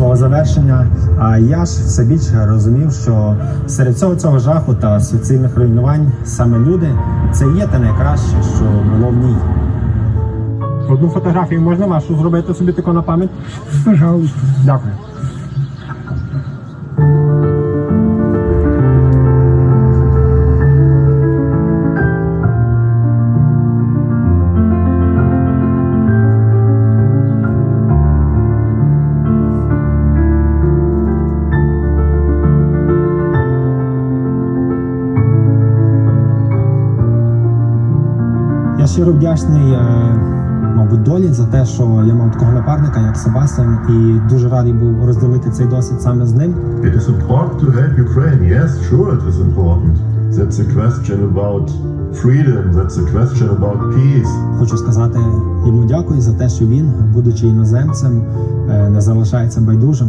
свого завершення. А я ж все більше розумів, що серед цього цього жаху та суцільних руйнувань саме люди це є те найкраще, що було в ній. Одну фотографію можна вашу зробити собі таку на пам'ять? Пожалуйста. Дякую. Я щиро вдячний, е, мабуть, долі за те, що я мав такого напарника, як Себастьян, і дуже радий був розділити цей досвід саме з ним. It is important to help Ukraine. Yes, sure, it is important. That's a question about freedom. That's a question about peace. Хочу сказати йому дякую за те, що він, будучи іноземцем, е, не залишається байдужим.